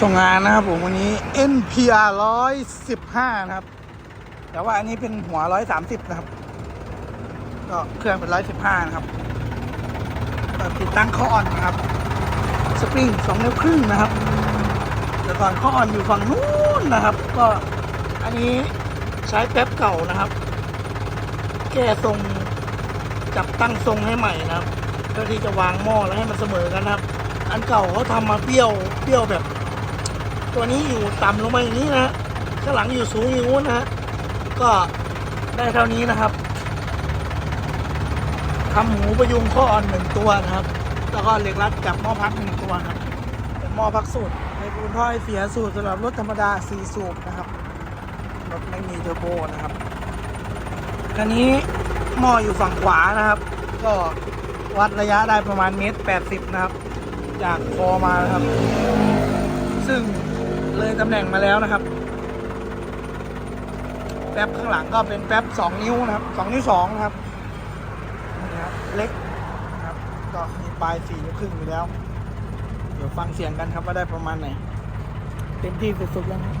ส่งงานนะครับผมวันนี้ NPR 115 นะครับ แต่ว่าอันนี้เป็นหัว 130 นะครับ ก็เครื่องเป็น 115 นะครับติดตั้งข้ออ่อนนะครับ สปริง2นิ้วครึ่งนะครับ แต่ก่อนข้ออ่อนอยู่ฝั่งนู้นนะครับ ก็อันนี้ใช้แป๊บเก่านะครับ แก้ทรงจับตั้งทรงให้ใหม่นะครับเพื่อที่จะวางหม้อแล้วให้มันเสมอกันนะครับ อันเก่าเขาทำมาเปรี้ยวเปรี้ยวแบบ ตัวนี้อยู่ต่ำลงมาอย่างนี้นะข้างหลังอยู่สูงอยู่นู้นนะก็ได้เท่านี้นะครับทำหมูประยุงข้ออ่อนหนึ่งตัวนะครับ แล้วก็เหล็กรัดกับหม้อพักหนึ่งตัวนะครับเป็นหม้อพักสูตรในปูนท่อไอเสียสูตรสำหรับรถธรรมดาสี่สูบนะครับรถไม่มีเทอร์โบนะครับคันนี้หม้ออยู่ฝั่งขวานะครับ ก็วัดระยะได้ประมาณเมตรแปดสิบนะครับ จากคอมานะครับ ซึ่ง เลยตำแหน่งมาแล้วนะครับ แป๊บข้างหลังก็เป็นแป๊บสองนิ้วนะครับสองนิ้วสองนะครับนี่ครับเล็กนะครับก็มีปลายสี่นิ้วครึ่งอยู่แล้ว เดี๋ยวฟังเสียงกันครับว่าได้ประมาณไหน เต็มที่สุดๆแล้วนะ